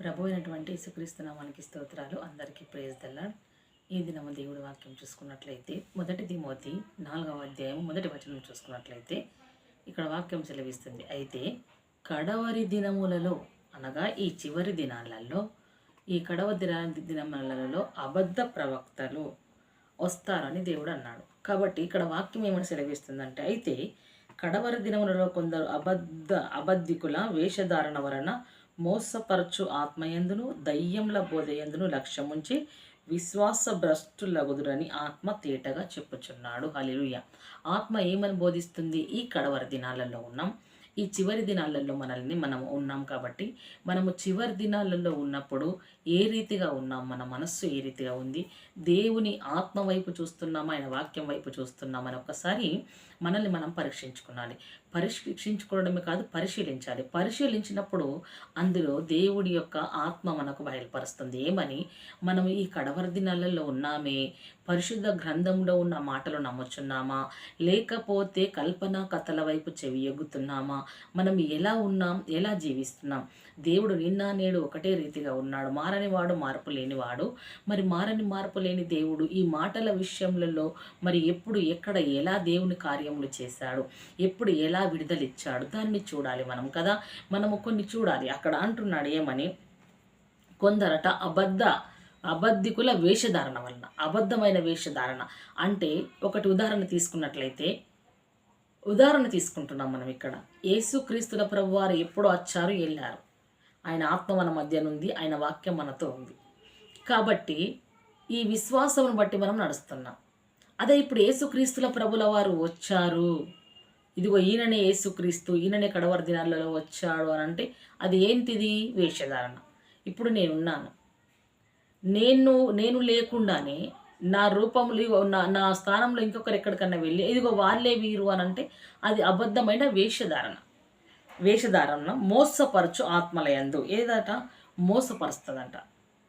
ప్రభు అయినటువంటి యేసుక్రీస్తు నామానికి స్తోత్రాలు. అందరికీ ప్రేజ్ తెల్లాడు ఈ దినము దేవుడి వాక్యం చూసుకున్నట్లయితే మొదటి దిమోతి నాలుగవ అధ్యాయం మొదటి వచనం చూసుకున్నట్లయితే ఇక్కడ వాక్యం సెలవిస్తుంది. అయితే కడవరి దినములలో అనగా ఈ చివరి దినాలలో ఈ కడవ దిన దినములలో అబద్ధ ప్రవక్తలు వస్తారని దేవుడు అన్నాడు. కాబట్టి ఇక్కడ వాక్యం ఏమని సెలవిస్తుందంటే అయితే కడవరి దినములలో కొందరు అబద్ధ అబద్ధికుల వేషధారణ వలన మోసపరచు ఆత్మయందును దయ్యంల బోధయందును లక్ష్యముంచి విశ్వాస భ్రష్టులగుదురని ఆత్మ తేటగా చెప్పుచున్నాడు. హలిలుయ ఆత్మ ఏమని బోధిస్తుంది? ఈ కడవరి దినాలలో ఉన్నాం. ఈ చివరి దినాలలో మనల్ని మనం ఉన్నాం కాబట్టి మనము చివరి దినాలలో ఉన్నప్పుడు ఏ రీతిగా ఉన్నాం? మన మనస్సు ఏ రీతిగా ఉంది? దేవుని ఆత్మ వైపు చూస్తున్నామా? ఆయన వాక్యం వైపు చూస్తున్నామని ఒకసారి మనల్ని మనం పరీక్షించుకోవాలి పరీక్షించుకోవడమే కాదు పరిశీలించాలి. పరిశీలించినప్పుడు అందులో దేవుడి యొక్క ఆత్మ మనకు బయలుపరుస్తుంది. ఏమని? మనం ఈ కడవరి దినాలలో ఉన్నామే పరిశుద్ధ గ్రంథంలో ఉన్న మాటలు నమ్ముచున్నామా? లేకపోతే కల్పన కథల వైపు చెవి ఎగ్గుతున్నామా మనం ఎలా ఉన్నాం? ఎలా జీవిస్తున్నాం? దేవుడు నిన్న నేడు ఒకటే రీతిగా ఉన్నాడు. మారని వాడు మార్పు లేనివాడు. మరి మారని మార్పు లేని దేవుడు ఈ మాటల విషయంలో మరి ఎప్పుడు ఎక్కడ ఎలా దేవుని కార్యములు చేశాడు? ఎప్పుడు ఎలా విడుదలిచ్చాడు? దాన్ని చూడాలి మనం కదా? మనము కొన్ని చూడాలి. అక్కడ అంటున్నాడు ఏమని? కొందరట అబద్ధ అబద్ధికుల వేషధారణ వలన అబద్ధమైన వేషధారణ. అంటే ఒకటి ఉదాహరణ తీసుకున్నట్లయితే ఉదాహరణ తీసుకుంటున్నాం మనం ఇక్కడ. యేసుక్రీస్తుల ప్రభువారు ఎప్పుడు వచ్చారు వెళ్ళారు. ఆయన ఆత్మ మన మధ్యనుంది ఆయన వాక్యం మనతో ఉంది. కాబట్టి ఈ విశ్వాసమును బట్టి మనం నడుస్తున్నాం. అదే ఇప్పుడు యేసుక్రీస్తుల ప్రభుల వారు వచ్చారు. ఇదిగో ఈయననే యేసుక్రీస్తు ఈయననే కడవర దినాలలో వచ్చాడు అని అంటే అది ఏంటిది? వేషధారణ. ఇప్పుడు నేనున్నాను నేను నేను లేకుండానే నా రూపంలో నా నా స్థానంలో ఇంకొకరు ఎక్కడికన్నా వెళ్ళి ఇదిగో వాళ్ళే వీరు అని అంటే అది అబద్ధమైన వేషధారణ. వేషధారణను మోసపరచు ఆత్మలయందు. ఏదట? మోసపరుస్తుందంట.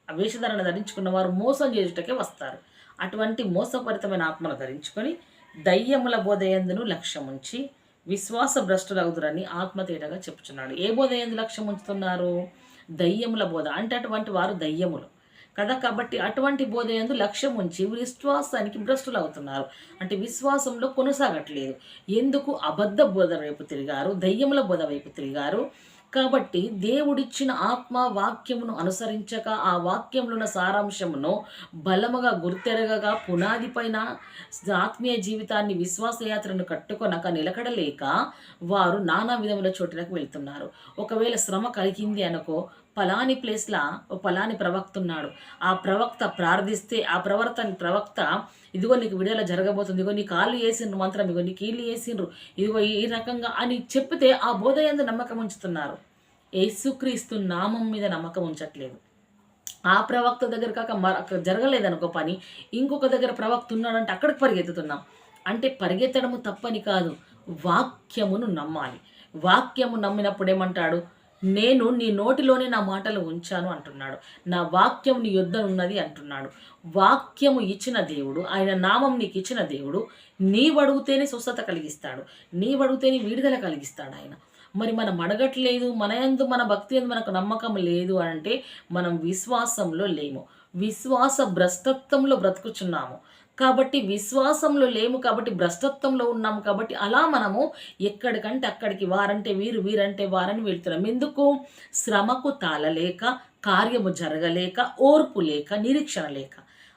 ఆ వేషధారణ ధరించుకున్న వారు మోసం చేయుటకే వస్తారు. అటువంటి మోసపరితమైన ఆత్మలు ధరించుకొని దయ్యముల బోధయందును లక్ష్యం ఉంచి విశ్వాస భ్రష్టులగుదురని ఆత్మతేటగా చెప్తున్నాడు ఏ బోధయందు లక్ష్యం ఉంచుతున్నారు దయ్యముల బోధ. అంటే అటువంటి వారు దయ్యములు. కదా? కాబట్టి అటువంటి బోధ ఎందు లక్ష్యం ఉంచి విశ్వాసానికి భ్రష్టులు అవుతున్నారు అంటే విశ్వాసంలో కొనసాగట్లేదు. ఎందుకు? అబద్ధ బోధ వైపు తిరిగారు దయ్యముల బోధ వైపు తిరిగారు. కాబట్టి దేవుడిచ్చిన ఆత్మ వాక్యమును అనుసరించక ఆ వాక్యములున్న సారాంశమును బలముగా గుర్తెరగగా పునాది పైన ఆత్మీయ జీవితాన్ని విశ్వాసయాత్రను కట్టుకొనక నిలకడలేక వారు నానా విధముల చోటులకు వెళ్తున్నారు. ఒకవేళ శ్రమ కలిగింది అనుకో పలాని ప్లేస్లో ఓ పలాని ప్రవక్త ఉన్నాడు ఆ ప్రవక్త ప్రార్థిస్తే ఆ ప్రవర్త ప్రవక్త ఇదిగో నీకు విడుదల జరగబోతుంది ఇదిగో నీ కాళ్ళు వేసిండ్రు మంత్రం ఇదిగో నీ కీళ్ళు వేసిండ్రు ఇదిగో ఈ రకంగా అని చెప్తే ఆ బోధ ఎందు నమ్మకం ఉంచుతున్నారు. యేసుక్రీస్తు నామం మీద నమ్మకం ఉంచట్లేదు. ఆ ప్రవక్త దగ్గర కాక మరొక జరగలేదనుకో పని. ఇంకొక దగ్గర ప్రవక్త ఉన్నాడంటే అక్కడికి పరిగెత్తుతున్నాం. అంటే పరిగెత్తడము తప్పని కాదు వాక్యమును నమ్మాలి. వాక్యము నమ్మినప్పుడు ఏమంటాడు? నేను నీ నోటిలోనే నా మాటలు ఉంచాను అంటున్నాడు. నా వాక్యం నీ యుద్ధ ఉన్నది అంటున్నాడు. వాక్యము ఇచ్చిన దేవుడు ఆయన నామం నీకు ఇచ్చిన దేవుడు నీవడుగుతేనే స్వస్థత కలిగిస్తాడు. నీవడుగుతేనే విడుదల కలిగిస్తాడు ఆయన. మరి మనం అడగట్లేదు మన ఎందు మన భక్తి ఎందు మనకు నమ్మకం లేదు అంటే మనం విశ్వాసంలో లేము. విశ్వాస భ్రష్టత్వంలో బ్రతుకుచున్నాము. కాబట్టి విశ్వాసంలో లేము కాబట్టి భ్రష్టత్వంలో ఉన్నాము కాబట్టి అలా మనము ఎక్కడికంటే అక్కడికి వారంటే వీరు వీరంటే వారని వెళ్తున్నాం. ఎందుకు? శ్రమకు తాళలేక కార్యము జరగలేక ఓర్పు లేక నిరీక్షణ లేక.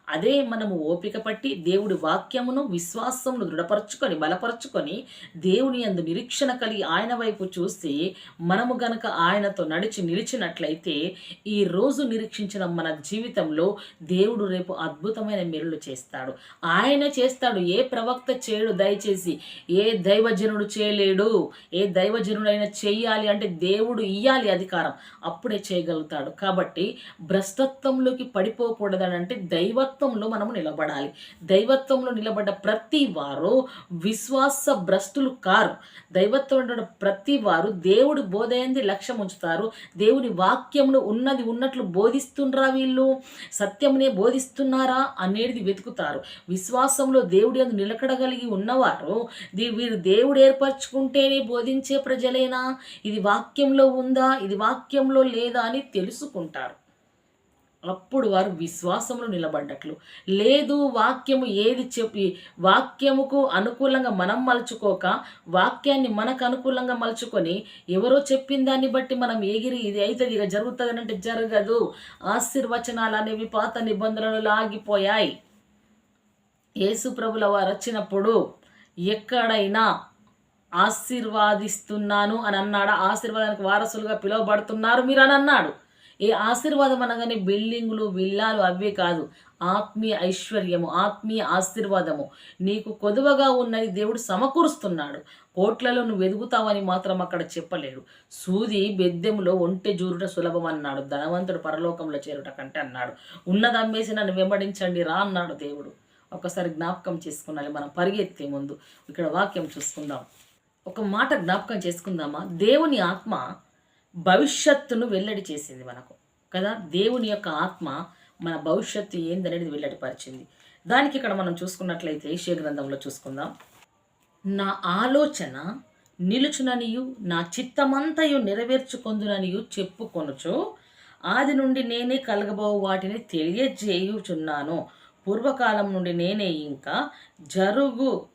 అదే మనము ఓపిక పట్టి దేవుడి వాక్యమును విశ్వాసమును దృఢపరచుకొని బలపరచుకొని దేవుని అందు నిరీక్షణ కలిగి ఆయన వైపు చూసి మనము గనక ఆయనతో నడిచి నిలిచినట్లయితే ఈ రోజు నిరీక్షించిన మన జీవితంలో దేవుడు రేపు అద్భుతమైన మెరులు చేస్తాడు. ఆయన చేస్తాడు ఏ ప్రవక్త చేయడు దయచేసి. ఏ దైవజనుడు చేయలేడు. ఏ దైవజనుడైనా చేయాలి అంటే దేవుడు ఇయ్యాలి అధికారం. అప్పుడే చేయగలుగుతాడు. కాబట్టి భ్రష్టత్వంలోకి పడిపోకూడదనంటే దైవ దైవత్వంలో మనము నిలబడాలి. దైవత్వంలో నిలబడ్డ ప్రతి వారు విశ్వాస భ్రష్టులు కారు. దైవత్వం ప్రతి వారు దేవుడు బోధయంది లక్ష్యం ఉంచుతారు. దేవుని వాక్యములు ఉన్నది ఉన్నట్లు బోధిస్తుండ్రా వీళ్ళు? సత్యమునే బోధిస్తున్నారా అనేది వెతుకుతారు. విశ్వాసంలో దేవుడి అందు నిలకడగలిగి ఉన్నవారు దీ- వీరు దేవుడు ఏర్పరచుకుంటేనే బోధించే ప్రజలేనా? ఇది వాక్యంలో ఉందా? ఇది వాక్యంలో లేదా అని తెలుసుకుంటారు. అప్పుడు వారు విశ్వాసంలో నిలబడ్డట్లు. లేదు వాక్యము ఏది చెప్పి వాక్యముకు అనుకూలంగా మనం మలుచుకోక వాక్యాన్ని మనకు అనుకూలంగా మలుచుకొని ఎవరో చెప్పిన దాన్ని బట్టి మనం ఎగిరి ఇది అయితే ఇక జరుగుతుంది అంటే జరగదు. ఆశీర్వచనాలు అనేవి పాత నిబంధనలు ఆగిపోయాయి యేసు ప్రభుల వారు వచ్చినప్పుడు ఎక్కడైనా ఆశీర్వాదిస్తున్నాను అని అన్నాడు? ఆశీర్వాదానికి వారసులుగా పిలువబడుతున్నారు మీరు అని అన్నాడు. ఏ ఆశీర్వాదం అనగానే బిల్డింగులు విల్లాలు అవే కాదు. ఆత్మీయ ఐశ్వర్యము ఆత్మీయ ఆశీర్వాదము. నీకు కొదువగా ఉన్నది దేవుడు సమకూరుస్తున్నాడు. కోట్లలో నువ్వు ఎదుగుతావని మాత్రం అక్కడ చెప్పలేడు. సూది బెద్దెములో ఒంటె జూరుట సులభం అన్నాడు ధనవంతుడు పరలోకంలో చేరుట కంటే అన్నాడు. ఉన్నదమ్మేసి నన్ను వెంబడించండి రా అన్నాడు దేవుడు. ఒకసారి జ్ఞాపకం చేసుకున్నాలి. మనం పరిగెత్తే ముందు ఇక్కడ వాక్యం చూసుకుందాం. ఒక మాట జ్ఞాపకం చేసుకుందామా? దేవుని ఆత్మ భవిష్యత్తును వెల్లడి చేసింది మనకు కదా? దేవుని యొక్క ఆత్మ మన భవిష్యత్తు ఏందనేది వెల్లడిపరిచింది దానికి ఇక్కడ మనం చూసుకున్నట్లయితే యెషయా గ్రంథంలో చూసుకుందాం. నా ఆలోచన నిలుచుననియు నా చిత్తమంతయు నెరవేర్చుకొందుననియు చెప్పుకొనుచు ఆది నుండి నేనే కలగబో వాటిని తెలియజేయుచున్నాను. పూర్వకాలం నుండి నేనే ఇంకా జరుగు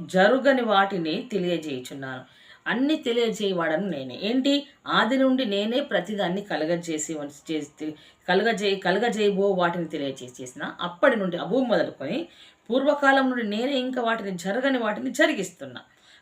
జరుగని వాటిని తెలియజేయుచున్నాను. అన్ని తెలియజేయవాడను నేనే. ఏంటి? ఆది నుండి నేనే ప్రతిదాన్ని కలగజేసి చేసి కలగజే కలగజేయబో వాటిని తెలియజేసేసిన అప్పటి నుండి అభూ మొదలుకొని పూర్వకాలం నుండి నేనే ఇంకా వాటిని జరగని వాటిని జరిగిస్తున్నా.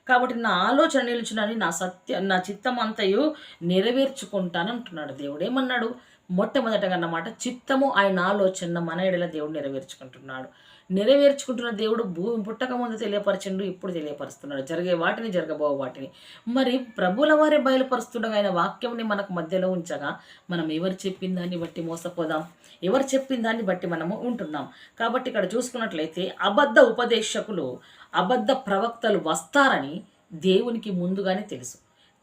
కాబట్టి నా ఆలోచన నిలుచునని నా సత్య నా చిత్తం అంతయు నెరవేర్చుకుంటానంటున్నాడు దేవుడు. ఏమన్నాడు? మొట్టమొదటగా అన్నమాట చిత్తము ఆయన ఆలోచన మన ఎడల దేవుడు నెరవేర్చుకుంటున్నాడు. నెరవేర్చుకుంటున్న దేవుడు భూమి పుట్టక ముందు తెలియపరచండు ఇప్పుడు తెలియపరుస్తున్నాడు. జరిగే వాటిని జరగబో వాటిని. మరి ప్రభుల వారే బయలుపరుస్తుండగా ఆయన వాక్యంని మనకు మధ్యలో ఉంచగా మనం ఎవరు చెప్పిన దాన్ని బట్టి మోసపోదాం? ఎవరు చెప్పిన దాన్ని బట్టి మనము ఉంటున్నాం? కాబట్టి ఇక్కడ చూసుకున్నట్లయితే అబద్ధ ఉపదేశకులు అబద్ధ ప్రవక్తలు వస్తారని దేవునికి ముందుగానే తెలుసు.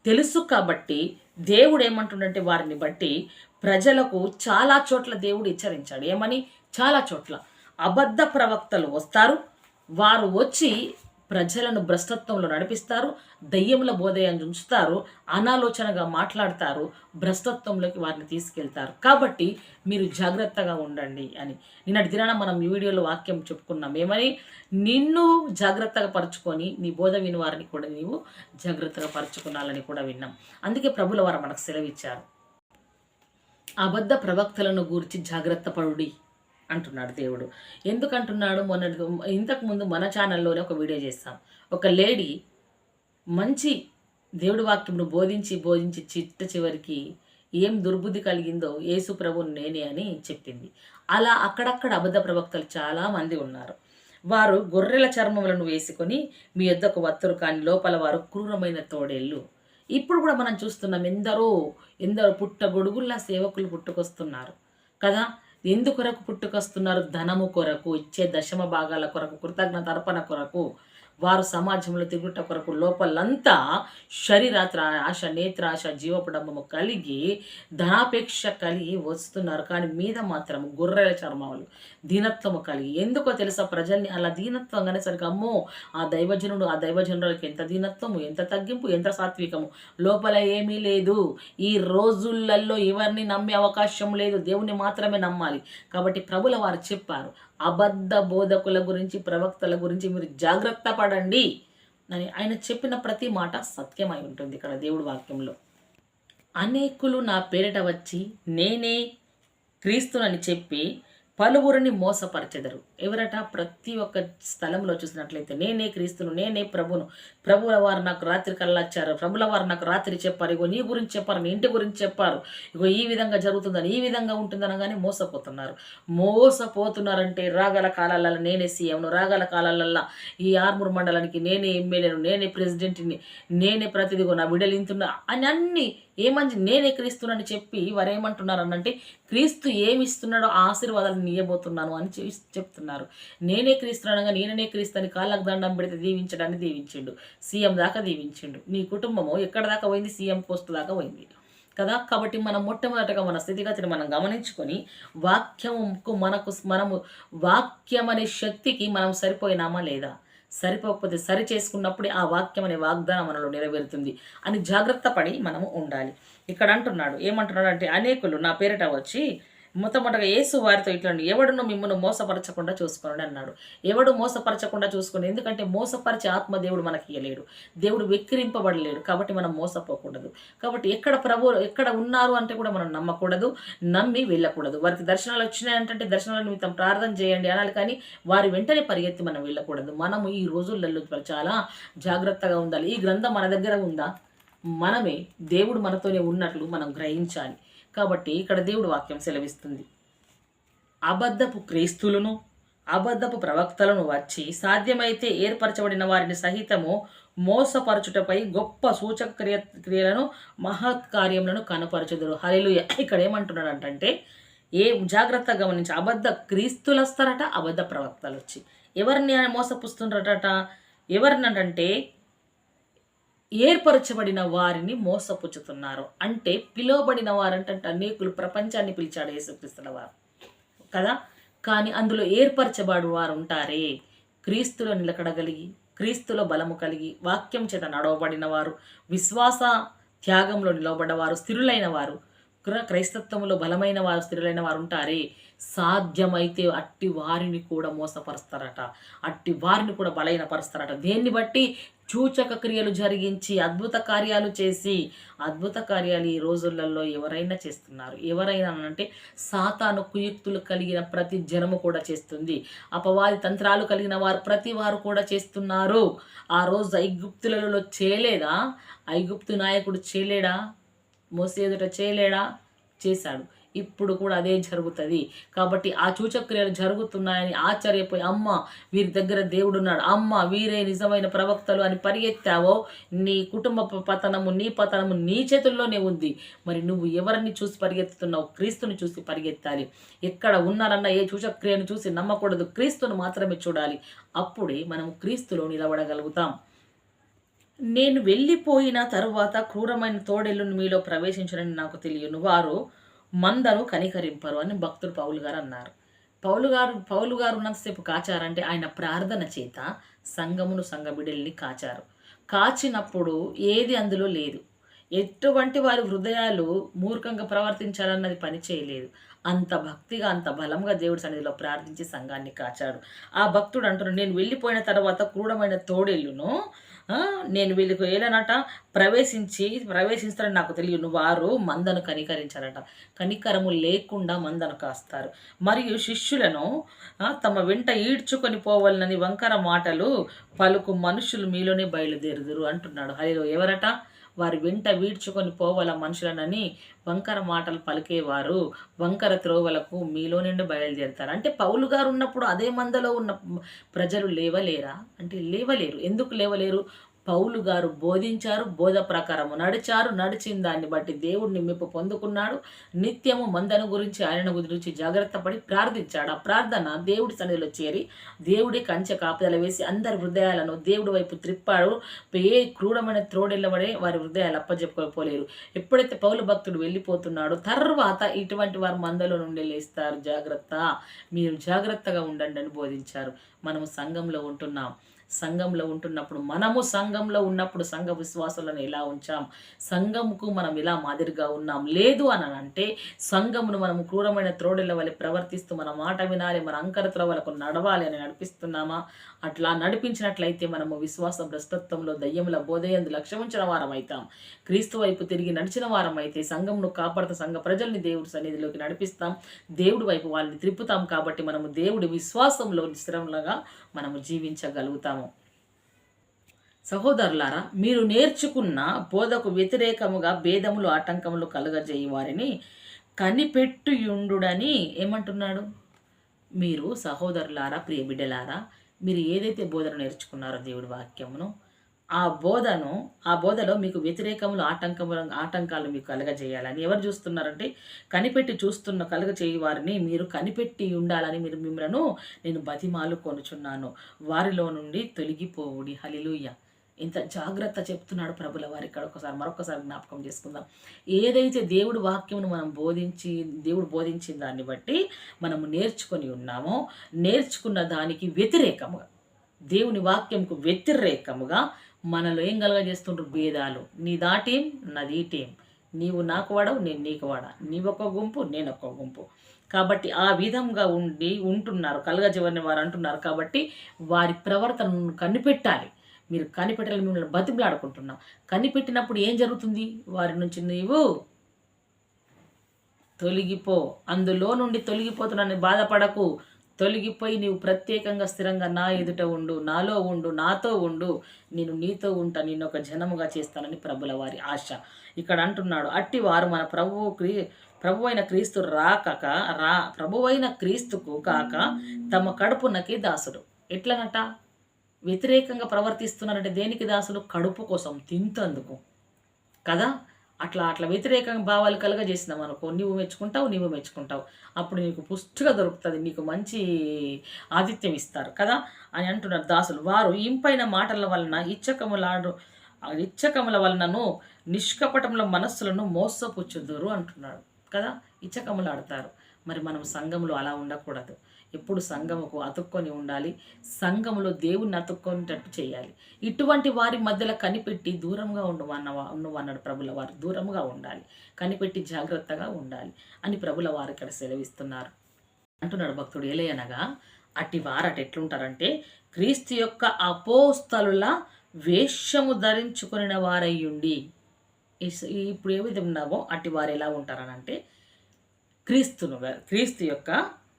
తెలుసు కాబట్టి దేవుడు ఏమంటుండంటే వారిని బట్టి ప్రజలకు చాలా చోట్ల దేవుడు హెచ్చరించాడు. ఏమని? చాలా చోట్ల. అబద్ధ ప్రవక్తలు వస్తారు. వారు వచ్చి ప్రజలను భ్రష్టత్వంలో నడిపిస్తారు. దయ్యముల బోధయాన్ని ఉంచుతారు అనాలోచనగా మాట్లాడతారు. భ్రష్టత్వంలోకి వారిని తీసుకెళ్తారు. కాబట్టి మీరు జాగ్రత్తగా ఉండండి అని. నిన్నటి దినాన మనం ఈ వీడియోలో వాక్యం చెప్పుకున్నాం. ఏమని? నిన్ను జాగ్రత్తగా పరుచుకొని నీ బోధ విని వారిని కూడా నీవు జాగ్రత్తగా పరుచుకున్నాలని కూడా విన్నాం. అందుకే ప్రభుల వారు మనకు సెలవిచ్చారు. అబద్ధ ప్రవక్తలను గూర్చి జాగ్రత్త పడుడి అంటున్నాడు దేవుడు. ఎందుకంటున్నాడు? మొన్న ఇంతకుముందు మన ఛానల్లోనే ఒక వీడియో చేస్తాం. ఒక లేడీ మంచి దేవుడి వాక్యమును బోధించి బోధించి చిట్ట చివరికి ఏం దుర్బుద్ధి కలిగిందో యేసు ప్రభు నేనే అని చెప్పింది. అలా అక్కడక్కడ అబద్ధ ప్రవక్తలు చాలామంది ఉన్నారు. వారు గొర్రెల చర్మములను వేసుకొని మీ యొద్దకు వత్తరు కానీ లోపల వారు క్రూరమైన తోడేళ్ళు. ఇప్పుడు కూడా మనం చూస్తున్నాం ఎందరో ఎందరో పుట్టగొడుగుల్లా సేవకులు పుట్టుకొస్తున్నారు. కదా? ఎందుకొరకు పుట్టుకొస్తున్నారు ధనము కొరకు ఇచ్చే దశమ భాగాల కొరకు కృతజ్ఞత అర్పణ కొరకు వారు సమాజంలో తిరుగుట కొరకు లోపలంతా శరీరాత్ర ఆశ నేత్రాశ జీవపడము కలిగి ధనాపేక్ష కలిగి వస్తున్నారు. కానీ మీద మాత్రం గొర్రెల చర్మములు దీనత్వము కలిగి. ఎందుకో తెలుసా? ప్రజల్ని అలా దీనత్వంగానే అనేసరికి అమ్మో ఆ దైవజనుడు ఆ దైవజనులకి ఎంత దీనత్వము ఎంత తగ్గింపు ఎంత సాత్వికము? లోపల ఏమీ లేదు. ఈ రోజులలో ఎవరిని నమ్మే అవకాశం లేదు. దేవుని మాత్రమే నమ్మాలి. కాబట్టి ప్రభుల వారు చెప్పారు అబద్ధ బోధకుల గురించి ప్రవక్తల గురించి మీరు జాగ్రత్త పడండి అని ఆయన చెప్పిన ప్రతి మాట సత్యమై ఉంటుంది ఇక్కడ దేవుడు వాక్యంలో. అనేకులు నా పేరిట వచ్చి నేనే క్రీస్తునని చెప్పి పలువురిని మోసపరచెదరు. ఎవరట? ప్రతి ఒక్క స్థలంలో చూసినట్లయితే నేనే క్రీస్తును నేనే ప్రభును. ప్రభుల వారు నాకు రాత్రి కళ్ళొచ్చారు ప్రభుల వారు నాకు రాత్రి చెప్పారు. ఇగో నీ గురించి చెప్పారు నీ ఇంటి గురించి చెప్పారు. ఇగో ఈ విధంగా జరుగుతుందని ఈ విధంగా ఉంటుందనగానే మోసపోతున్నారు. మోసపోతున్నారంటే రాగల కాలాలలో నేనే సీఎంను. రాగల కాలాలల్లో ఈ ఆర్మూర్ మండలానికి నేనే ఎమ్మెల్యేను. నేనే ప్రెసిడెంట్ని. నేనే ప్రతిదిగో నా విడలింతున్నా అని అన్ని ఏమని నేనే క్రీస్తునని చెప్పి వారు ఏమంటున్నారు అనంటే క్రీస్తు ఏమి ఇస్తున్నాడో ఆ నీయబోతున్నాను అని చెప్తున్నారు. నేనే క్రీస్తున్నానగా నేననే క్రీస్తుని కాళ్ళకు దండం పెడితే దీవించడాన్ని దీవించిండు. సీఎం దాకా దీవించిండు. నీ కుటుంబము ఎక్కడ దాకా పోయింది? సీఎం పోస్ట్ దాకా పోయింది. కదా? కాబట్టి మనం మొట్టమొదటగా మన స్థితిగతిని మనం గమనించుకొని వాక్యముకు మనకు మనము వాక్యం అనే శక్తికి మనం సరిపోయినామా లేదా? సరిపోకపోతే సరి చేసుకున్నప్పుడే ఆ వాక్యం అనే వాగ్దానం మనలో నెరవేరుతుంది అని జాగ్రత్త పడి మనము ఉండాలి. ఇక్కడ అంటున్నాడు ఏమంటున్నాడు అంటే అనేకులు నా పేరిట వచ్చి మొట్టమొదటిగా యేసు వారితో ఇట్లా ఎవడును మిమ్మల్ని మోసపరచకుండా చూసుకోండి అన్నాడు. ఎవడు మోసపరచకుండా చూసుకోండి ఎందుకంటే మోసపరిచే ఆత్మ దేవుడు మనకి ఇయ్యలేడు. దేవుడు వెక్కిరింపబడలేడు కాబట్టి మనం మోసపోకూడదు. కాబట్టి ఎక్కడ ప్రభు ఎక్కడ ఉన్నారు అంటే కూడా మనం నమ్మకూడదు నమ్మి వెళ్ళకూడదు. వారికి దర్శనాలు వచ్చినాయంటే దర్శనాల నిమిత్తం ప్రార్థన చేయండి అనాలి కానీ వారి వెంటనే పరిగెత్తి మనం వెళ్ళకూడదు. మనము ఈ రోజులలో చాలా జాగ్రత్తగా ఉండాలి. ఈ గ్రంథం మన దగ్గర ఉందా? మనమే దేవుడు మనతోనే ఉన్నట్లు మనం గ్రహించాలి. కాబట్టి ఇక్కడ దేవుడు వాక్యం సెలవిస్తుంది. అబద్ధపు క్రీస్తులను అబద్ధపు ప్రవక్తలను వచ్చి సాధ్యమైతే ఏర్పరచబడిన వారిని సహితము మోసపరచుటపై గొప్ప సూచక క్రియ క్రియలను మహత్కార్యములను కనపరచుదురు. హరిలు ఇక్కడ ఏమంటున్నాడంటే ఏ జాగ్రత్తగా గమనించి అబద్ధ క్రీస్తులు వస్తారట అబద్ధ ప్రవక్తలు వచ్చి ఎవరిని ఆయన మోసపుస్తుండ్రట ఎవరినంటే ఏర్పరచబడిన వారిని మోసపుచ్చుతున్నారు. అంటే పిలువబడిన వారంటే అనేకులు ప్రపంచాన్ని పిలిచాడు యేసుక్రీస్తుల వారు. కదా? కానీ అందులో ఏర్పరచబడి వారు ఉంటారే క్రీస్తులో నిలకడగలిగి క్రీస్తులో బలము కలిగి వాక్యం చేత నడవబడిన వారు విశ్వాస త్యాగంలో నిలవబడ్డవారు స్థిరులైన వారు క్రైస్తత్వంలో బలమైన వారు స్థిరులైన వారు ఉంటారే సాధ్యమైతే అట్టి వారిని కూడా మోసపరుస్తారట. అట్టి వారిని కూడా బలహీనపరుస్తారట. దేన్ని బట్టి? సూచక క్రియలు జరిగించి అద్భుత కార్యాలు చేసి అద్భుత కార్యాలు ఈ రోజులలో ఎవరైనా చేస్తున్నారు? ఎవరైనా అంటే సాతాను కుయుక్తులు కలిగిన ప్రతి జనము కూడా చేస్తుంది. అపవాది తంత్రాలు కలిగిన వారు ప్రతి వారు కూడా చేస్తున్నారు. ఆ రోజు ఐగుప్తులలో చేయలేదా? ఐగుప్తు నాయకుడు చేయలేడా? మోసేదుట చేయలేడా? చేశాడు. ఇప్పుడు కూడా అదే జరుగుతుంది. కాబట్టి ఆ సూచక్రియలు జరుగుతున్నాయని ఆశ్చర్యపోయి అమ్మ వీరి దగ్గర దేవుడు ఉన్నాడు అమ్మ వీరే నిజమైన ప్రవక్తలు అని పరిగెత్తావో నీ కుటుంబ పతనము నీ పతనము నీ చేతుల్లోనే ఉంది. మరి నువ్వు ఎవరిని చూసి పరిగెత్తుతున్నావు? క్రీస్తుని చూసి పరిగెత్తాలి. ఎక్కడ ఉన్నారన్న ఏ సూచక్రియను చూసి నమ్మకూడదు. క్రీస్తును మాత్రమే చూడాలి. అప్పుడే మనం క్రీస్తులో నిలబడగలుగుతాం. నేను వెళ్ళిపోయిన తరువాత క్రూరమైన తోడేళ్ళను మీలో ప్రవేశించరని నాకు తెలియను. వారు మందను కనికరింపరు అని భక్తుడు పౌలు గారు అన్నారు. పౌలు గారు పౌలు గారు ఉన్నంతసేపు కాచారంటే ఆయన ప్రార్థన చేత సంఘమును సంఘ కాచారు. కాచినప్పుడు ఏది అందులో లేదు. ఎటువంటి వారి హృదయాలు మూర్ఖంగా ప్రవర్తించాలన్నది పని చేయలేదు. అంత భక్తిగా అంత బలంగా దేవుడి సన్నిధిలో ప్రార్థించి సంఘాన్ని కాచాడు. ఆ భక్తుడు అంటున్నాడు నేను వెళ్ళిపోయిన తర్వాత క్రూడమైన తోడేళ్ళును నేను వీళ్ళకి ఏలనట ప్రవేశించి ప్రవేశిస్తారని నాకు తెలియను వారు మందను కనికరించారట. కనికరము లేకుండా మందను కాస్తారు. మరియు శిష్యులను తమ వెంట ఈడ్చుకొని పోవాలని వంకర మాటలు పలుకు మనుషులు మీలోనే బయలుదేరుదురు అంటున్నాడు. హరిలో ఎవరట? వారి వెంట వీడ్చుకొని పోవల మనుషులనని వంకర మాటలు పలికేవారు. వంకర త్రోవలకు మీలో నుండి బయలుదేరుతారు. అంటే పౌలు గారు ఉన్నప్పుడు అదే మందలో ఉన్న ప్రజలు లేవలేరా? అంటే లేవలేరు. ఎందుకు లేవలేరు? పౌలు గారు బోధించారు బోధ ప్రకారము నడిచారు నడిచిన దాన్ని బట్టి దేవుడిని మెప్పు పొందుకున్నాడు. నిత్యము మందను గురించి ఆయన గురించి జాగ్రత్త పడి ప్రార్థించాడు. ఆ ప్రార్థన దేవుడి సన్నిధిలో చేరి దేవుడి కంచె కాపుదల వేసి అందరి హృదయాలను దేవుడి వైపు త్రిప్పాడు. ఏ క్రూరమైన త్రోడెళ్ళబడే వారి హృదయాలు అప్పజెప్పుకోలేరు. ఎప్పుడైతే పౌలు భక్తుడు వెళ్ళిపోతున్నాడో తర్వాత ఇటువంటి వారు మందలో నుండి లేస్తారు. జాగ్రత్త. మీరు జాగ్రత్తగా ఉండండి అని బోధించారు. మనము సంఘంలో ఉంటున్నాం. సంఘంలో ఉంటున్నప్పుడు మనము సంఘంలో ఉన్నప్పుడు సంఘ విశ్వాసులను ఎలా ఉంచాం? సంఘముకు మనం ఎలా మాదిరిగా ఉన్నాం? లేదు అని అంటే సంఘమును మనం క్రూరమైన త్రోడెల వల్ల ప్రవర్తిస్తూ మన మాట వినాలి మన అంకర త్రోవలకు నడవాలి అని నడిపిస్తున్నామా? అట్లా నడిపించినట్లయితే మనము విశ్వాస భ్రష్టత్వంలో దయ్యముల బోధయందు లక్ష్యం ఉంచిన వారం అవుతాం క్రీస్తు వైపు తిరిగి నడిచిన వారం అయితే సంఘంను కాపాడుతూ సంఘ ప్రజల్ని దేవుడి సన్నిధిలోకి నడిపిస్తాం. దేవుడి వైపు వాళ్ళని త్రిప్పుతాం కాబట్టి మనము దేవుడి విశ్వాసంలో స్థిరంగా మనము జీవించగలుగుతాము. సహోదరులారా మీరు నేర్చుకున్న బోధకు వ్యతిరేకముగా భేదములు ఆటంకములు కలుగజేయి వారిని కనిపెట్టుయుండుడని ఏమంటున్నాడు? మీరు సహోదరులారా ప్రియ బిడ్డలారా మీరు ఏదైతే బోధన నేర్చుకున్నారో దేవుడి వాక్యమును ఆ బోధను ఆ బోధలో మీకు వ్యతిరేకములు ఆటంకములు ఆటంకాలు మీకు కలగజేయాలని ఎవరు చూస్తున్నారంటే కనిపెట్టి చూస్తున్న కలగజేయి వారిని మీరు కనిపెట్టి ఉండాలని మీరు మిమ్మలను నేను బతిమాలు కొనుచున్నాను. వారిలో నుండి తొలగిపోవుడి. హలిలుయ్య ఇంత జాగ్రత్త చెప్తున్నాడు ప్రభుల వారి. ఇక్కడ ఒకసారి మరొకసారి జ్ఞాపకం చేసుకుందాం. ఏదైతే దేవుడు వాక్యమును మనం బోధించి దేవుడు బోధించిన దాన్ని బట్టి మనము నేర్చుకొని ఉన్నామో నేర్చుకున్న దానికి వ్యతిరేకముగా దేవుని వాక్యంకు వ్యతిరేకముగా మనలో ఏం కలగజేస్తుంటారు భేదాలు. నీ దాటేం నాది టీం నీవు నాకు వాడవు నేను నీకు వాడ. నీవొక గుంపు నేను ఒక గుంపు. కాబట్టి ఆ విధంగా ఉండి ఉంటున్నారు కలగజవని వారు అంటున్నారు కాబట్టి వారి ప్రవర్తనను కనిపెట్టాలి. మీరు కనిపెట్టాలి మిమ్మల్ని బతిమలాడుకుంటున్నాం. కనిపెట్టినప్పుడు ఏం జరుగుతుంది? వారి నుంచి నీవు తొలగిపో. అందులో నుండి తొలగిపోతున్నాను బాధపడకు. తొలగిపోయి నీవు ప్రత్యేకంగా స్థిరంగా నా ఎదుట ఉండు నాలో ఉండు నాతో ఉండు. నేను నీతో ఉంటా నేను ఒక జనముగా చేస్తానని ప్రభుల వారి ఆశ. ఇక్కడ అంటున్నాడు అట్టి వారు మన ప్రభువు క్రీ ప్రభు అయిన క్రీస్తు రాకక రా ప్రభువైన క్రీస్తుకు కాక తమ కడుపునకి దాసుడు. ఎట్లనట? వ్యతిరేకంగా ప్రవర్తిస్తున్నారంటే దేనికి దాసులు? కడుపు కోసం తింతందుకు. కదా? అట్లా అట్లా వ్యతిరేకంగా భావాలు కలగజేసినాం అనుకో నీవు మెచ్చుకుంటావు నీవు మెచ్చుకుంటావు. అప్పుడు నీకు పుష్టిగా దొరుకుతుంది నీకు మంచి ఆతిథ్యం ఇస్తారు కదా? అని అంటున్నారు దాసులు. వారు ఇంపైన మాటల వలన ఇచ్చకములాడు ఇచ్చకముల వలనను నిష్కపటముల మనస్సులను మోసపుచ్చుదురు అంటున్నాడు కదా? ఇచ్చకములాడతారు. మరి మనం సంఘంలో అలా ఉండకూడదు. ఎప్పుడు సంఘముకు అతుక్కొని ఉండాలి. సంఘములో దేవుణ్ణి అతుక్కునేటట్టు చేయాలి. ఇటువంటి వారి మధ్యలో కనిపెట్టి దూరంగా ఉండమన్న ఉండమన్నాడు ప్రభుల వారు. దూరంగా ఉండాలి. కనిపెట్టి జాగ్రత్తగా ఉండాలి అని ప్రభుల వారు ఇక్కడ సెలవిస్తున్నారు. అంటున్నాడు భక్తుడు ఏలయనగా అట్టి వారు ఎట్లుంటారంటే క్రీస్తు యొక్క అపోస్తలుల వేషము ధరించుకుని వారయ్యుండి. ఇప్పుడు ఏ విధంగా ఉన్నామో అట్టి వారు ఎలా ఉంటారనంటే క్రీస్తును క్రీస్తు యొక్క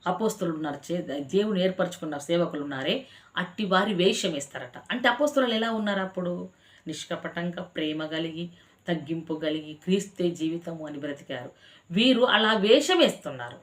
అపోస్తులు ఉన్నారు చే దేవుని ఏర్పరచుకున్న సేవకులు ఉన్నారే అట్టి వారి వేషం వేస్తారట. అంటే అపోస్తులు ఎలా ఉన్నారు అప్పుడు? నిష్కపటంగా ప్రేమ కలిగి తగ్గింపు కలిగి క్రీస్తే జీవితము అని బ్రతికారు. వీరు అలా వేషం వేస్తున్నారు.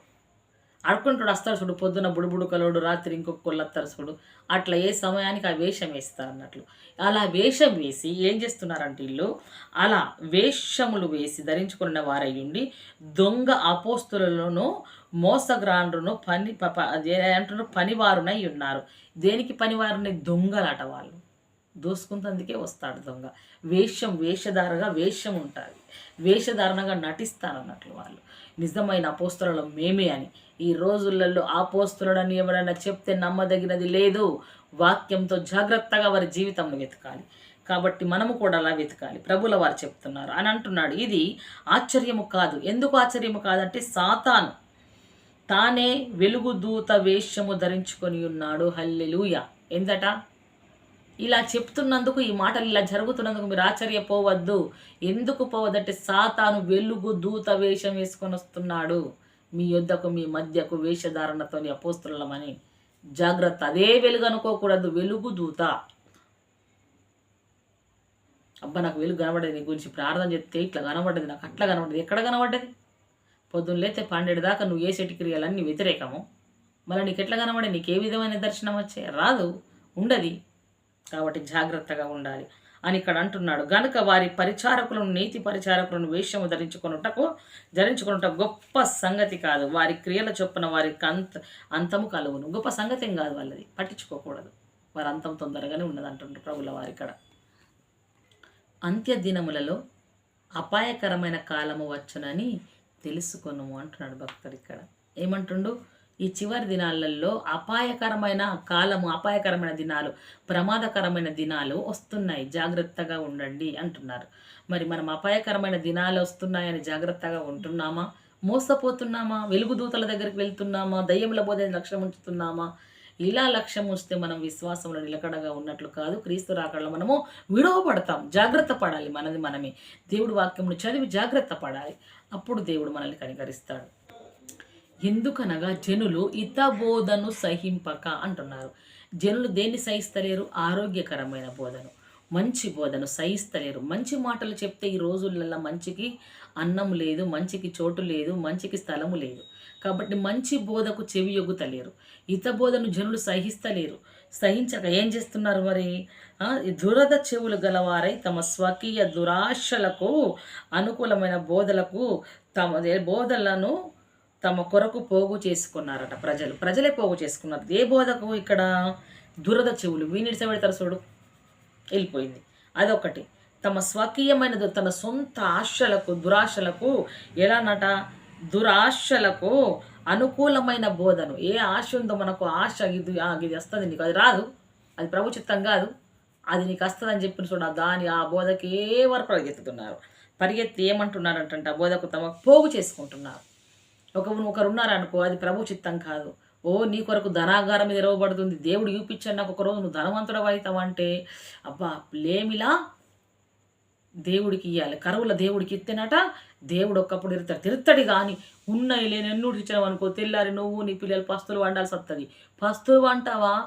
అడుకుంటాడు వస్తాడు చూడు పొద్దున బుడుబుడు కలోడు రాత్రి ఇంకొక కొల్లత్తారు చూడు అట్లా ఏ సమయానికి ఆ వేషం వేస్తారు అన్నట్లు అలా వేషం వేసి ఏం చేస్తున్నారంటే వీళ్ళు? అలా వేషములు వేసి ధరించుకున్న వారై ఉండి దొంగ అపోస్తులలోనూ మోసగ్రాండ్రును పని ప- అంటున్నారు? పనివారునై ఉన్నారు. దేనికి పనివారుని? దొంగలట వాళ్ళు. దోసుకుంతందుకే వస్తాడు దొంగ. వేషం వేషధారగా వేషం ఉంటుంది. వేషధారణగా నటిస్తారు అన్నట్లు వాళ్ళు. నిజమైన అపోస్తులలో మేమే అని. ఈ రోజులలో ఆపోస్తులడని ఎవరైనా చెప్తే నమ్మదగినది లేదు. వాక్యంతో జాగ్రత్తగా వారి జీవితంలో వెతకాలి. కాబట్టి మనము కూడా అలా వెతకాలి. ప్రభుల వారు చెప్తున్నారు. అని అంటున్నాడు. ఇది ఆశ్చర్యము కాదు. ఎందుకు ఆశ్చర్యము కాదంటే సాతాను. తానే వెలుగు దూత వేషము ధరించుకొని ఉన్నాడు. హల్లెలూయ. ఎందట ఇలా చెప్తున్నందుకు ఈ మాటలు ఇలా జరుగుతున్నందుకు మీరు ఆశ్చర్యపోవద్దు. ఎందుకు పోవద్దంటే సాతాను వెలుగు దూత వేషం వేసుకొని వస్తున్నాడు. మీ యొద్దకు మీ మధ్యకు వేషధారణతోని అపోస్తులమని. జాగ్రత్త. అదే వెలుగు అనుకోకూడదు. వెలుగు దూత. అబ్బా నాకు వెలుగు కనబడేది నీ గురించి ప్రార్థన చెప్తే ఇట్లా కనబడ్డది. నాకు అట్లా కనబడ్డది. ఎక్కడ కనబడ్డది? పొద్దున్న లేతే పన్నెండు దాకా నువ్వు ఏ క్రియలన్నీ వ్యతిరేకము? మళ్ళీ నీకు ఎట్లా కనబడే? నీకు ఏ విధమైన దర్శనం వచ్చే? రాదు. ఉండది. కాబట్టి జాగ్రత్తగా ఉండాలి. అని ఇక్కడ అంటున్నాడు. గనుక వారి పరిచారకులను నీతి పరిచారకులను వేషము ధరించుకొనుటకు ధరించుకున్నట గొప్ప సంగతి కాదు. వారి క్రియల చొప్పున వారికి అంత అంతము కలుగును. గొప్ప సంగతి ఏం కాదు వాళ్ళది. పట్టించుకోకూడదు. వారి అంతం తొందరగానే ఉన్నది అంటుండ్రు ప్రభుల వారి ఇక్కడ అంత్య దినములలో అపాయకరమైన కాలము వచ్చునని తెలుసుకొను అంటున్నాడు భక్తుడు ఇక్కడ. ఏమంటుండు? ఈ చివరి దినాలలో అపాయకరమైన కాలము అపాయకరమైన దినాలు ప్రమాదకరమైన దినాలు వస్తున్నాయి. జాగ్రత్తగా ఉండండి అంటున్నారు. మరి మనం అపాయకరమైన దినాలు వస్తున్నాయని జాగ్రత్తగా ఉంటున్నామా? మోసపోతున్నామా? వెలుగుదూతల దగ్గరికి వెళ్తున్నామా? దయ్యముల బోధ లక్ష్యం ఉంచుతున్నామా? ఇలా లక్ష్యం ఉంచితే మనం విశ్వాసంలో నిలకడగా ఉన్నట్లు కాదు. క్రీస్తు రాకడలో మనము విడవబడతాం. జాగ్రత్త పడాలి మనది మనమే. దేవుడు వాక్యమును చదివి జాగ్రత్త పడాలి. అప్పుడు దేవుడు మనల్ని కనికరిస్తాడు. ఎందుకనగా జనులు ఇతబోధను సహింపక అంటున్నారు. జనులు దేన్ని సహిస్తలేరు? ఆరోగ్యకరమైన బోధను. మంచి బోధను సహిస్తలేరు. మంచి మాటలు చెప్తే ఈ రోజులలో మంచికి అన్నం లేదు మంచికి చోటు లేదు మంచికి స్థలము లేదు. కాబట్టి మంచి బోధకు చెవి యొగ్గుతలేరు హితబోధను జనులు సహిస్తలేరు. సహించక ఏం చేస్తున్నారు మరి? దురద చెవులు గలవారై తమ స్వకీయ దురాశలకు అనుకూలమైన బోధలకు తమ బోధలను తమ కొరకు పోగు చేసుకున్నారట ప్రజలు. ప్రజలే పోగు చేసుకున్నారు. ఏ బోధకు ఇక్కడ? దురద చెవులు. వీనిడిస పెడతారు చూడు. వెళ్ళిపోయింది. అదొకటి తమ స్వకీయమైన తన సొంత ఆశలకు దురాశలకు ఎలానట దురాశలకు అనుకూలమైన బోధను. ఏ ఆశ ఉందో మనకు ఆశ ఇది ఇది వస్తుంది నీకు. అది రాదు. అది ప్రభు చిత్తం కాదు. అది నీకు వస్తుందని చెప్పిన చూడ దాని ఆ బోధకి ఏ వరకు పరిగెత్తుతున్నారు? పరిగెత్తి ఏమంటున్నారంటే ఆ బోధకు తమ పోగు చేసుకుంటున్నారు. ఒక ఒకరు ఉన్నారనుకో అది ప్రభు చిత్తం కాదు. ఓ నీ కొరకు ధనాగారం మీద ఇరవబడుతుంది. దేవుడు చూపించాడు నాకు ఒక రోజు నువ్వు ధనవంతుడు అవుతావంటే అబ్బా లేమిలా? దేవుడికి ఇవ్వాలి కరువుల దేవుడికి ఇస్తేనట దేవుడు ఒక్కప్పుడు ఇరుతాడు తిరుత్తడి కానీ ఉన్నాయి లేని ఎన్నుడు ఇచ్చినావు అనుకో తెల్లారి నువ్వు నీ పిల్లలు పస్తులు వండాల్సి వస్తుంది పస్తులు వంటావా?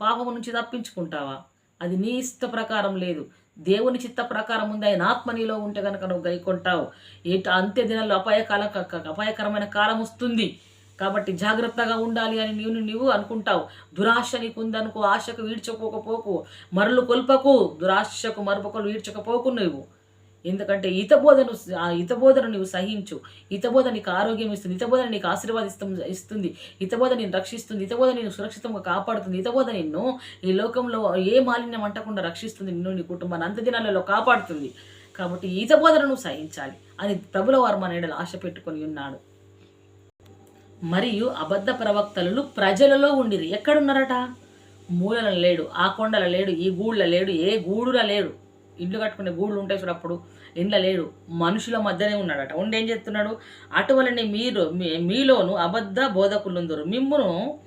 పాపము నుంచి తప్పించుకుంటావా? అది నీ ఇష్ట ప్రకారం లేదు. దేవుని చిత్త ప్రకారం ఉంది. ఆయన ఆత్మ నీలో ఉంటే కనుక నువ్వు గైకొంటావు. ఏట అంత్య దినాల్లో అపాయకాల క- అపాయకరమైన కాలం వస్తుంది. కాబట్టి జాగ్రత్తగా ఉండాలి అని నీవు నీవు అనుకుంటావు. దురాశ నీకు ఉందనుకో ఆశకు వీడ్చకోకపోకు మరలు కొల్పకు. దురాశకు మరపకలు వీడ్చకపోకు నువ్వు. ఎందుకంటే ఇతబోధను ఆ హితబోధను నువ్వు సహించు. హితబోధ నీకు ఆరోగ్యం ఇస్తుంది. ఇతబోధ నీకు ఆశీర్వాదిస్తు ఇస్తుంది. హితబోధ నేను రక్షిస్తుంది. హితబోధ నేను సురక్షితంగా కాపాడుతుంది. హితబోధ నిన్ను ఈ లోకంలో ఏ మాలిన్యం అంటకుండా రక్షిస్తుంది. నిన్ను నీ కుటుంబాన్ని అంత దినాలలో కాపాడుతుంది. కాబట్టి ఈతబోధను సహించాలి అని ప్రభుల వారు మన ఆశ పెట్టుకొని ఉన్నాడు. మరియు అబద్ధ ప్రవక్తలు ప్రజలలో ఉండిరి. ఎక్కడున్నారట? మూలల లేడు ఆ కొండల లేడు ఈ గూళ్ళ లేడు ఏ గూడుల లేడు. ఇల్లు కట్టుకునే గూళ్ళు ఉంటాయి చూడప్పుడు ఇండ్ల లేడు. మనుషుల మధ్యనే ఉన్నాడట. ఉండి ఏం చేస్తున్నాడు? అటువలనే మీరు మీ- మీలోను అబద్ధ బోధకులుందరు. మిమ్మును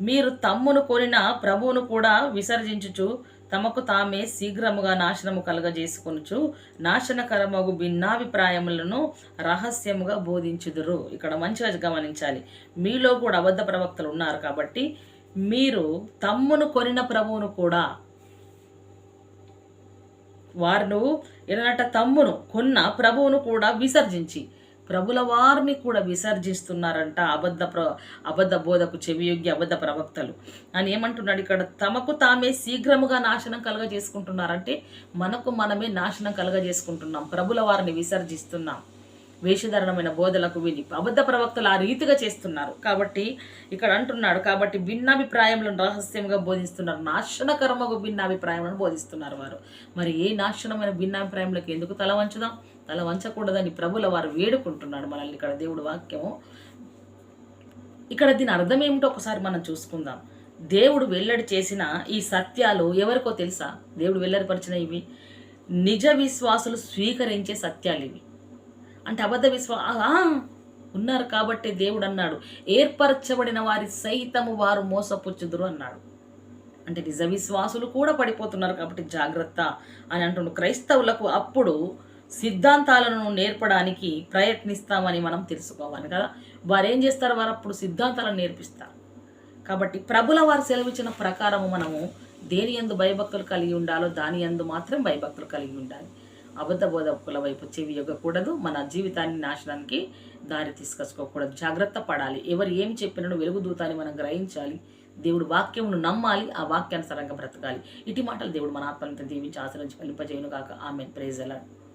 మీరు తమ్మును కొనిన ప్రభువును కూడా విసర్జించుచు తమకు తామే శీఘ్రముగా నాశనము కలగజేసుకొనుచు నాశనకరమగు భిన్నాభిప్రాయములను రహస్యముగా బోధించుదురు. ఇక్కడ మంచిగా గమనించాలి. మీలో కూడా అబద్ధ ప్రవక్తలు ఉన్నారు కాబట్టి మీరు తమ్మును కొనిన ప్రభువును కూడా వారు ఎలాంట తమ్మును కొన్న ప్రభువును కూడా విసర్జించి ప్రభుల వారిని కూడా విసర్జిస్తున్నారంట అబద్ధ ప్ర అబద్ధ బోధకు చెవియోగ్య అబద్ధ ప్రవక్తలు. అని ఏమంటున్నాడు ఇక్కడ? తమకు తామే శీఘ్రముగా నాశనం కలగజేసుకుంటున్నారంటే మనకు మనమే నాశనం కలగజేసుకుంటున్నాం ప్రభుల వారిని విసర్జిస్తున్నాం. వేషధారణమైన బోధలకు విని అబద్ధ ప్రవక్తలు ఆ రీతిగా చేస్తున్నారు. కాబట్టి ఇక్కడ అంటున్నాడు కాబట్టి భిన్నాభిప్రాయములను రహస్యంగా బోధిస్తున్నారు. నాశనకరమగు భిన్నాభిప్రాయములను బోధిస్తున్నారు వారు. మరి ఏ నాశనమైన భిన్నాభిప్రాయములకు ఎందుకు తల వంచుదాం? తల వంచకూడదని ప్రభుల వారు వేడుకుంటున్నాడు. మనల్ని ఇక్కడ దేవుడు వాక్యము. ఇక్కడ దీని అర్థం ఏమిటో ఒకసారి మనం చూసుకుందాం. దేవుడు వెల్లడి చేసిన ఈ సత్యాలు ఎవరికో తెలుసా? దేవుడు వెల్లడిపరిచిన ఇవి. నిజ విశ్వాసులు స్వీకరించే సత్యాలు ఇవి. అంటే అబద్ధ విశ్వా ఉన్నారు కాబట్టి దేవుడు అన్నాడు. ఏర్పరచబడిన వారి సహితము వారు మోసపుచ్చుదురు అన్నాడు. అంటే నిజ విశ్వాసులు కూడా పడిపోతున్నారు కాబట్టి జాగ్రత్త అని అంటుండు. క్రైస్తవులకు అప్పుడు సిద్ధాంతాలను నేర్పడానికి ప్రయత్నిస్తామని మనం తెలుసుకోవాలి కదా. వారు ఏం చేస్తారు? వారు అప్పుడు సిద్ధాంతాలను నేర్పిస్తారు. కాబట్టి ప్రభుల వారు సెలవిచ్చిన ప్రకారము మనము దేని ఎందు భయభక్తులు కలిగి ఉండాలో దాని ఎందు మాత్రం భయభక్తులు కలిగి ఉండాలి. అబద్ధ బోధకుల వైపు చెవి ఇవ్వకూడదు మన జీవితాన్ని నాశనానికి దారి తీసుకొచ్చుకోకూడదు. జాగ్రత్త పడాలి. ఎవరు ఏం చెప్పినను వెలుగుదూతాన్ని మనం గ్రహించాలి. దేవుడు వాక్యమును నమ్మాలి. ఆ వాక్యానుసారంగా బ్రతకాలి. ఇటు మాటలు దేవుడు మన ఆత్మలను దీవించి ఆశ్రయించి ఫలింపజేయును కాక ఆమె ప్రేజలాడు